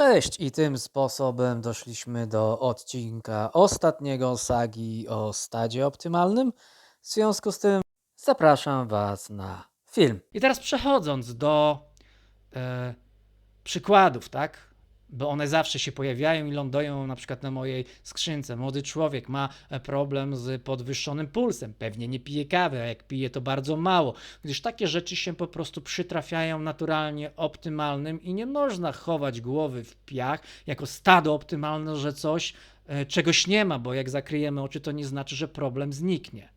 Cześć, i tym sposobem doszliśmy do odcinka ostatniego sagi o stadzie optymalnym. W związku z tym zapraszam Was na film. I teraz przechodząc do e, przykładów, tak? Bo one zawsze się pojawiają i lądują na przykład na mojej skrzynce. Młody człowiek ma e, problem z podwyższonym pulsem, pewnie nie pije kawy, a jak pije to bardzo mało, gdyż takie rzeczy się po prostu przytrafiają naturalnie optymalnym i nie można chować głowy w piach jako stado optymalne, że coś e, czegoś nie ma, bo jak zakryjemy oczy, to nie znaczy, że problem zniknie.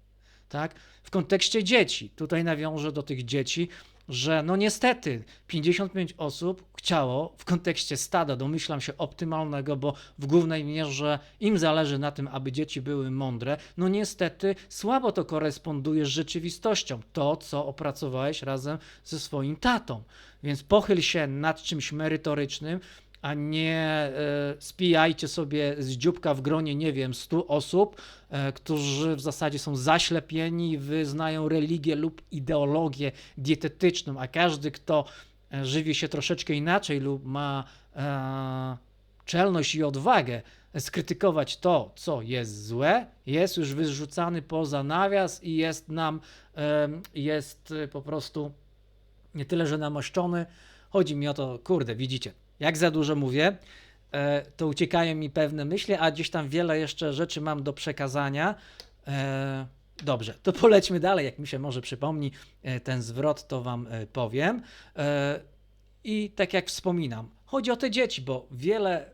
Tak? W kontekście dzieci, tutaj nawiążę do tych dzieci, że no niestety 55 osób chciało w kontekście stada, domyślam się, optymalnego, bo w głównej mierze im zależy na tym, aby dzieci były mądre, no niestety słabo to koresponduje z rzeczywistością, to co opracowałeś razem ze swoim tatą. Więc pochyl się nad czymś merytorycznym, a nie e, spijajcie sobie z dzióbka w gronie, nie wiem, 100 osób, e, którzy w zasadzie są zaślepieni, wyznają religię lub ideologię dietetyczną, a każdy, kto e, żywi się troszeczkę inaczej lub ma e, czelność i odwagę skrytykować to, co jest złe, jest już wyrzucany poza nawias i jest nam, e, jest po prostu nie tyle, że namaszczony, chodzi mi o to, kurde, widzicie, jak za dużo mówię, e, to uciekają mi pewne myśli, a gdzieś tam wiele jeszcze rzeczy mam do przekazania. E, Dobrze, to polećmy dalej. Jak mi się może przypomni e, ten zwrot, to Wam powiem. I tak jak wspominam, chodzi o te dzieci, bo wiele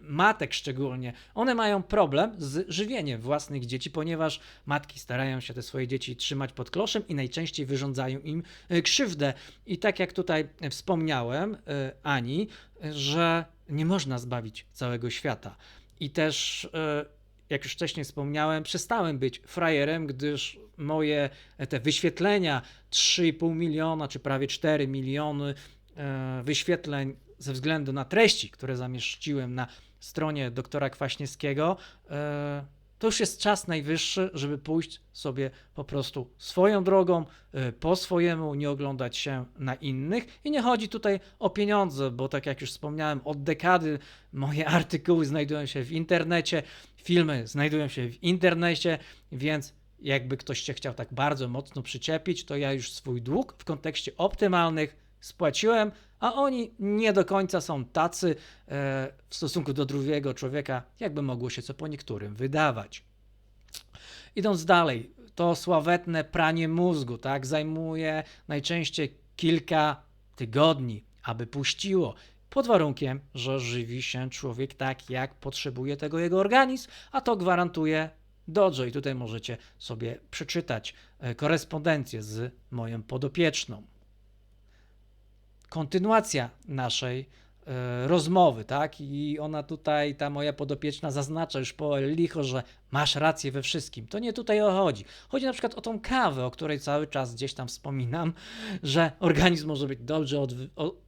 matek szczególnie, one mają problem z żywieniem własnych dzieci, ponieważ matki starają się te swoje dzieci trzymać pod kloszem i najczęściej wyrządzają im e, krzywdę. I tak jak tutaj wspomniałem e, Ani, że nie można zbawić całego świata. I też, e, jak już wcześniej wspomniałem, przestałem być frajerem, gdyż moje te wyświetlenia 3,5 miliona czy prawie 4 miliony wyświetleń ze względu na treści, które zamieściłem na stronie doktora Kwaśniewskiego, e, to już jest czas najwyższy, żeby pójść sobie po prostu swoją drogą, e, po swojemu, nie oglądać się na innych. I nie chodzi tutaj o pieniądze, bo tak jak już wspomniałem, od dekady moje artykuły znajdują się w internecie, filmy znajdują się w internecie, więc jakby ktoś się chciał tak bardzo mocno przyczepić, to ja już swój dług w kontekście optymalnych spłaciłem, a oni nie do końca są tacy e, w stosunku do drugiego człowieka, jakby mogło się co po niektórym wydawać. Idąc dalej, to sławetne pranie mózgu, tak, zajmuje najczęściej kilka tygodni, aby puściło. Pod warunkiem, że żywi się człowiek tak, jak potrzebuje tego jego organizm, a to gwarantuje Dojo. I tutaj możecie sobie przeczytać e, korespondencję z moją podopieczną kontynuacja naszej e, rozmowy, tak? I ona tutaj, ta moja podopieczna zaznacza już po licho, że masz rację we wszystkim. To nie tutaj o chodzi. Chodzi na przykład o tą kawę, o której cały czas gdzieś tam wspominam, że organizm może być dobrze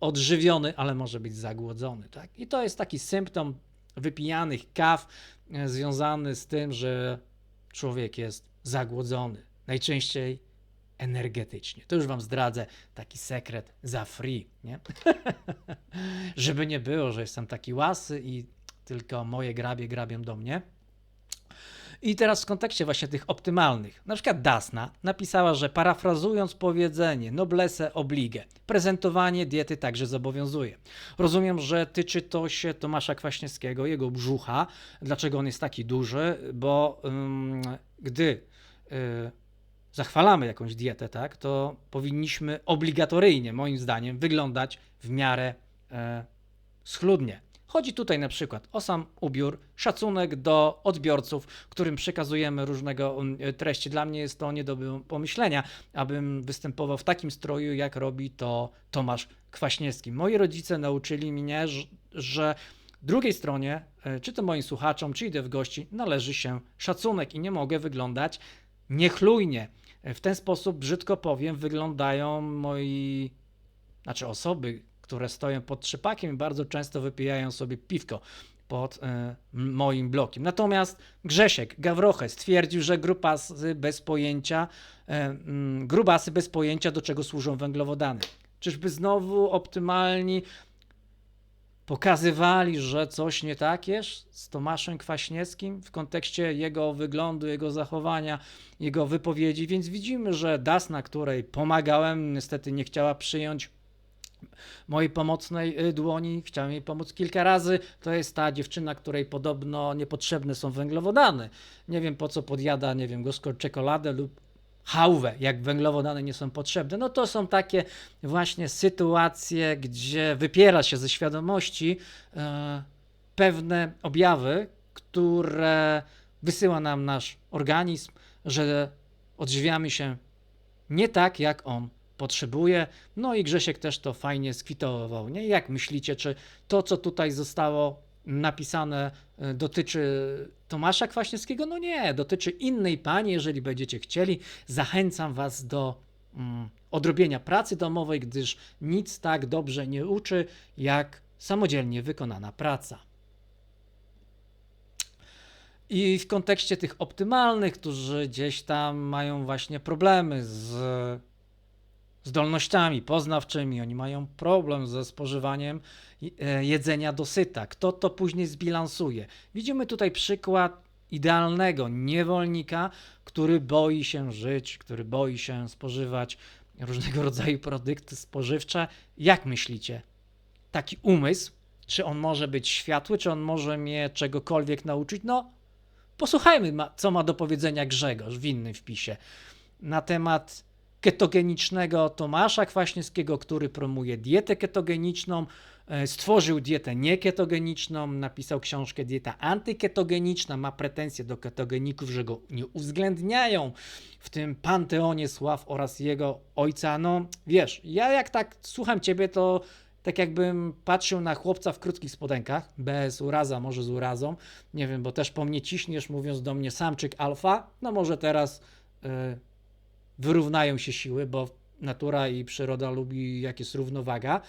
odżywiony, ale może być zagłodzony, tak? I to jest taki symptom wypijanych kaw e, związany z tym, że człowiek jest zagłodzony. Najczęściej energetycznie. To już wam zdradzę taki sekret za free, nie? Żeby nie było, że jestem taki łasy i tylko moje grabie grabią do mnie. I teraz w kontekście właśnie tych optymalnych, na przykład Dasna napisała, że parafrazując powiedzenie noblesse oblige, prezentowanie diety także zobowiązuje. Rozumiem, że tyczy to się Tomasza Kwaśniewskiego, jego brzucha. Dlaczego on jest taki duży? Bo gdy y, zachwalamy jakąś dietę, tak, to powinniśmy obligatoryjnie, moim zdaniem, wyglądać w miarę e, schludnie. Chodzi tutaj na przykład o sam ubiór, szacunek do odbiorców, którym przekazujemy różnego mm, treści. Dla mnie jest to nie do pomyślenia, abym występował w takim stroju, jak robi to Tomasz Kwaśniewski. Moi rodzice nauczyli mnie, że- że drugiej stronie, e, czy to moim słuchaczom, czy idę w gości, należy się szacunek i nie mogę wyglądać niechlujnie. W ten sposób, brzydko powiem, wyglądają moi, znaczy osoby, które stoją pod trzepakiem i bardzo często wypijają sobie piwko pod e, moim blokiem. Natomiast Grzesiek Gawroche stwierdził, że grubasy bez pojęcia, e, grubasy bez pojęcia, do czego służą węglowodany. Czyżby znowu optymalni pokazywali, że coś nie tak jest z Tomaszem Kwaśniewskim w kontekście jego wyglądu, jego zachowania, jego wypowiedzi, więc widzimy, że Dasna, której pomagałem, niestety nie chciała przyjąć mojej pomocnej y, dłoni, chciałem jej pomóc kilka razy. To jest ta dziewczyna, której podobno niepotrzebne są węglowodany. Nie wiem po co podjada, nie wiem, gorzką czekoladę lub hałwę, jak węglowodany nie są potrzebne. No to są takie właśnie sytuacje, gdzie wypiera się ze świadomości e, pewne objawy, które wysyła nam nasz organizm, że odżywiamy się nie tak, jak on potrzebuje. No i Grzesiek też to fajnie skwitował. Nie? Jak myślicie, czy to, co tutaj zostało napisane, y, dotyczy Tomasza Kwaśniewskiego? No nie, dotyczy innej pani. Jeżeli będziecie chcieli, zachęcam Was do mm, odrobienia pracy domowej, gdyż nic tak dobrze nie uczy, jak samodzielnie wykonana praca. I w kontekście tych optymalnych, którzy gdzieś tam mają właśnie problemy z zdolnościami poznawczymi, oni mają problem ze spożywaniem e, jedzenia dosyta. Kto to później zbilansuje? Widzimy tutaj przykład idealnego niewolnika, który boi się żyć, który boi się spożywać różnego rodzaju produkty spożywcze. Jak myślicie? Taki umysł, czy on może być światły, czy on może mnie czegokolwiek nauczyć? No, posłuchajmy, co ma do powiedzenia Grzegorz w innym wpisie na temat ketogenicznego Tomasza Kwaśniewskiego, który promuje dietę ketogeniczną, e, stworzył dietę nieketogeniczną, napisał książkę Dieta antyketogeniczna, ma pretensje do ketogeników, że go nie uwzględniają w tym panteonie sław oraz jego ojca. No wiesz, ja jak tak słucham ciebie, to tak jakbym patrzył na chłopca w krótkich spodenkach, bez uraza, może z urazą, nie wiem, bo też po mnie ciśniesz, mówiąc do mnie samczyk alfa, no może teraz... Yy, wyrównają się siły, bo natura i przyroda lubi, jak jest równowaga.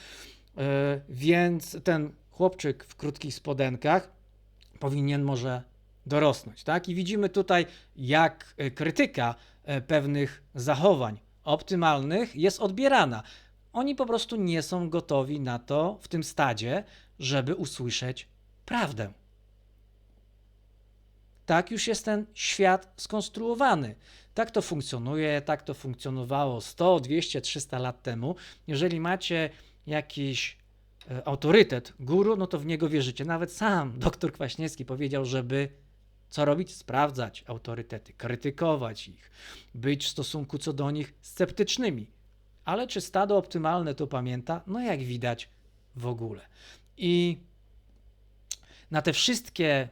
E, więc ten chłopczyk w krótkich spodenkach powinien może dorosnąć. Tak? I widzimy tutaj, jak e, krytyka e, pewnych zachowań optymalnych jest odbierana. Oni po prostu nie są gotowi na to w tym stadzie, żeby usłyszeć prawdę. Tak już jest ten świat skonstruowany. Tak to funkcjonuje, tak to funkcjonowało 100, 200, 300 lat temu. Jeżeli macie jakiś e, autorytet, guru, no to w niego wierzycie. Nawet sam dr Kwaśniewski powiedział, żeby co robić? Sprawdzać autorytety, krytykować ich, być w stosunku co do nich sceptycznymi. Ale czy stado optymalne to pamięta? No jak widać w ogóle. I na te wszystkie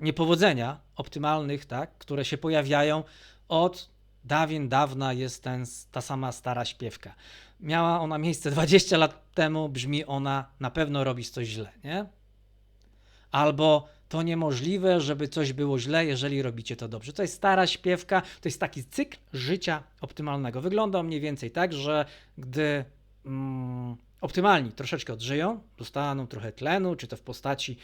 niepowodzenia optymalnych, tak, które się pojawiają od dawien dawna jest ten, ta sama stara śpiewka. Miała ona miejsce 20 lat temu, brzmi ona na pewno robisz coś źle, nie? Albo to niemożliwe, żeby coś było źle, jeżeli robicie to dobrze. To jest stara śpiewka, to jest taki cykl życia optymalnego. Wygląda mniej więcej tak, że gdy mm, optymalni troszeczkę odżyją, dostaną trochę tlenu, czy to w postaci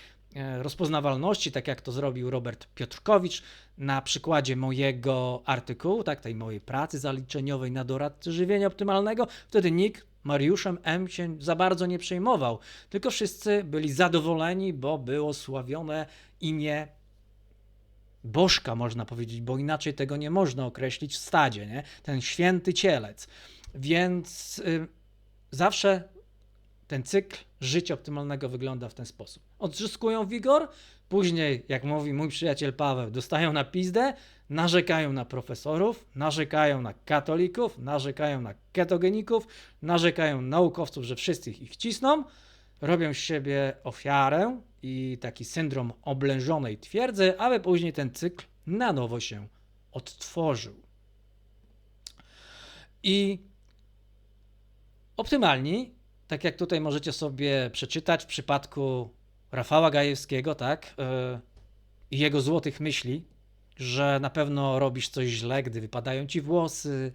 rozpoznawalności, tak jak to zrobił Robert Piotrkowicz na przykładzie mojego artykułu, tak, tej mojej pracy zaliczeniowej na doradcy żywienia optymalnego, wtedy nikt Mariuszem M się za bardzo nie przejmował, tylko wszyscy byli zadowoleni, bo było sławione imię Bożka, można powiedzieć, bo inaczej tego nie można określić w stadzie, nie? ten święty cielec. Więc y, zawsze ten cykl życia optymalnego wygląda w ten sposób. Odzyskują wigor, później, jak mówi mój przyjaciel Paweł, dostają na pizdę, narzekają na profesorów, narzekają na katolików, narzekają na ketogeników, narzekają na naukowców, że wszyscy ich cisną, robią z siebie ofiarę i taki syndrom oblężonej twierdzy, aby później ten cykl na nowo się odtworzył. I optymalni tak jak tutaj możecie sobie przeczytać w przypadku Rafała Gajewskiego, tak, e, i jego złotych myśli, że na pewno robisz coś źle, gdy wypadają ci włosy,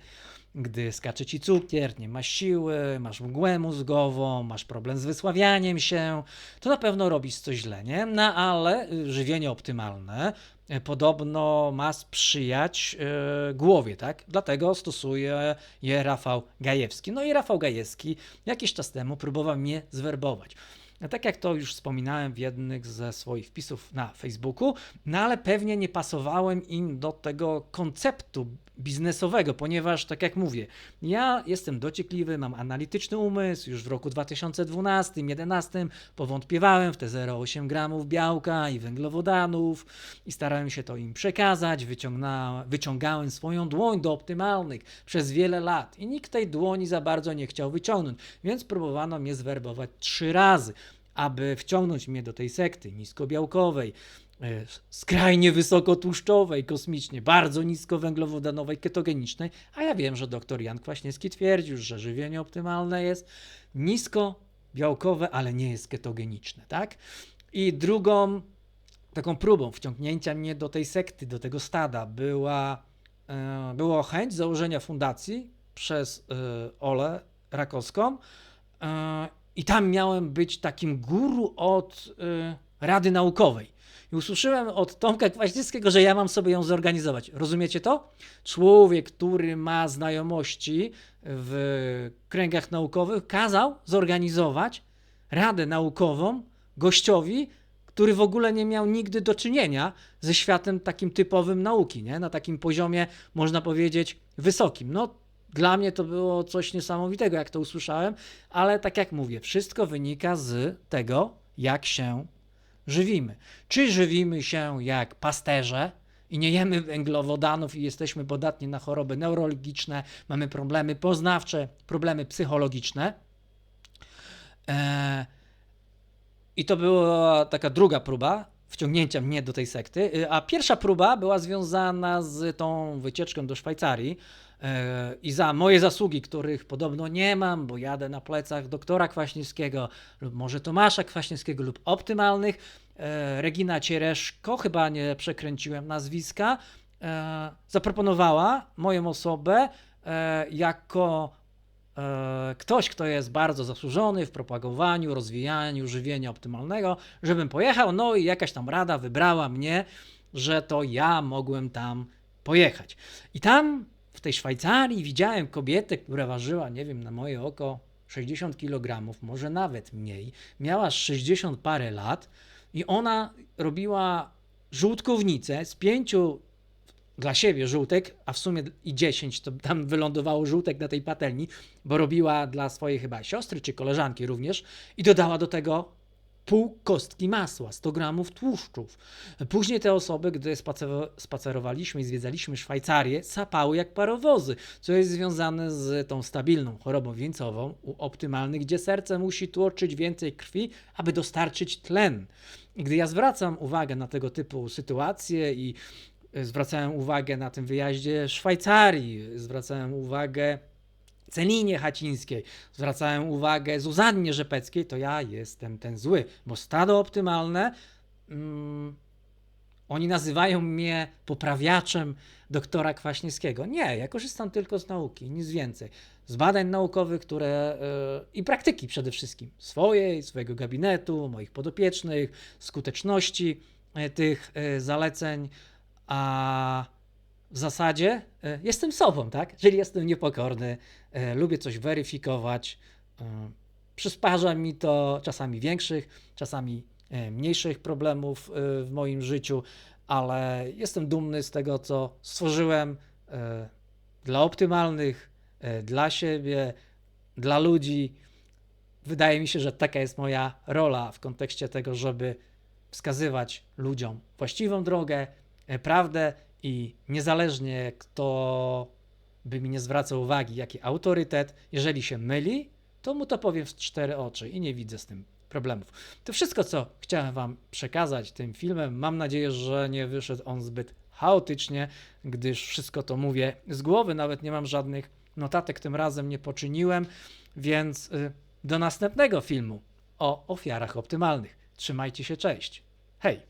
gdy skacze ci cukier, nie masz siły, masz mgłę mózgową, masz problem z wysławianiem się, to na pewno robisz coś źle, nie? No ale y, żywienie optymalne y, podobno ma sprzyjać yy, głowie, tak? Dlatego stosuje je Rafał Gajewski. No i Rafał Gajewski jakiś czas temu próbował mnie zwerbować. Tak jak to już wspominałem w jednych ze swoich wpisów na Facebooku, no ale pewnie nie pasowałem im do tego konceptu biznesowego, ponieważ tak jak mówię, ja jestem dociekliwy, mam analityczny umysł, już w roku 2012-2011 powątpiewałem w te 0,8 gramów białka i węglowodanów i starałem się to im przekazać, wyciągałem swoją dłoń do optymalnych przez wiele lat i nikt tej dłoni za bardzo nie chciał wyciągnąć, więc próbowano mnie zwerbować trzy razy, aby wciągnąć mnie do tej sekty niskobiałkowej, e, skrajnie wysokotłuszczowej, kosmicznie, bardzo niskowęglowodanowej, ketogenicznej, a ja wiem, że dr Jan Kwaśniewski twierdził, że żywienie optymalne jest niskobiałkowe, ale nie jest ketogeniczne, tak? I drugą taką próbą wciągnięcia mnie do tej sekty, do tego stada była, e, była chęć założenia fundacji przez e, Olę Rakowską i tam miałem być takim guru od e, Rady Naukowej. I usłyszałem od Tomka Kwaśniewskiego, że ja mam sobie ją zorganizować. Rozumiecie to? Człowiek, który ma znajomości w kręgach naukowych, kazał zorganizować radę naukową gościowi, który w ogóle nie miał nigdy do czynienia ze światem takim typowym nauki, nie? na takim poziomie, można powiedzieć, wysokim. No, dla mnie to było coś niesamowitego, jak to usłyszałem, ale tak jak mówię, wszystko wynika z tego, jak się żywimy. Czy żywimy się jak pasterze i nie jemy węglowodanów i jesteśmy podatni na choroby neurologiczne, mamy problemy poznawcze, problemy psychologiczne. Eee, i to była taka druga próba wciągnięcia mnie do tej sekty. Y, A pierwsza próba była związana z tą wycieczką do Szwajcarii. E, I za moje zasługi, których podobno nie mam, bo jadę na plecach doktora Kwaśniewskiego, lub może Tomasza Kwaśniewskiego, lub optymalnych, e, Regina Ciereszko, chyba nie przekręciłem nazwiska, zaproponowała moją osobę jako ktoś, kto jest bardzo zasłużony w propagowaniu, rozwijaniu żywienia optymalnego, żebym pojechał. No i jakaś tam rada wybrała mnie, że to ja mogłem tam pojechać. I tam w tej Szwajcarii widziałem kobietę, która ważyła, nie wiem, na moje oko 60 kg, może nawet mniej. Miała 60 parę lat i ona robiła żółtkownicę z pięciu dla siebie żółtek, a w sumie i 10 to tam wylądowało żółtek na tej patelni, bo robiła dla swojej chyba siostry czy koleżanki również i dodała do tego pół kostki masła, 100 gramów tłuszczów. Później te osoby, gdy spacer- spacerowaliśmy i zwiedzaliśmy Szwajcarię, sapały jak parowozy, co jest związane z tą stabilną chorobą wieńcową u optymalnych, gdzie serce musi tłoczyć więcej krwi, aby dostarczyć tlen. I gdy ja zwracam uwagę na tego typu sytuacje i zwracałem uwagę na tym wyjaździe Szwajcarii, zwracałem uwagę Celinie Hacińskiej, zwracałem uwagę Zuzannie Rzepeckiej, to ja jestem ten zły, bo stado optymalne, mm, oni nazywają mnie poprawiaczem doktora Kwaśniewskiego. Nie, ja korzystam tylko z nauki, nic więcej. Z badań naukowych, które yy, i praktyki przede wszystkim, swojej, swojego gabinetu, moich podopiecznych, skuteczności yy, tych yy, zaleceń, a w zasadzie e, jestem sobą, tak? Czyli jestem niepokorny, e, lubię coś weryfikować. e, Przysparza mi to czasami większych, czasami mniejszych problemów w moim życiu, ale jestem dumny z tego, co stworzyłem dla optymalnych, dla siebie, dla ludzi. Wydaje mi się, że taka jest moja rola w kontekście tego, żeby wskazywać ludziom właściwą drogę, prawdę i niezależnie kto by mi nie zwracał uwagi, jaki autorytet, jeżeli się myli, to mu to powiem w cztery oczy i nie widzę z tym problemów. To wszystko, co chciałem Wam przekazać tym filmem. Mam nadzieję, że nie wyszedł on zbyt chaotycznie, gdyż wszystko to mówię z głowy, nawet nie mam żadnych notatek tym razem nie poczyniłem, więc y, do następnego filmu o ofiarach optymalnych. Trzymajcie się, cześć. Hej!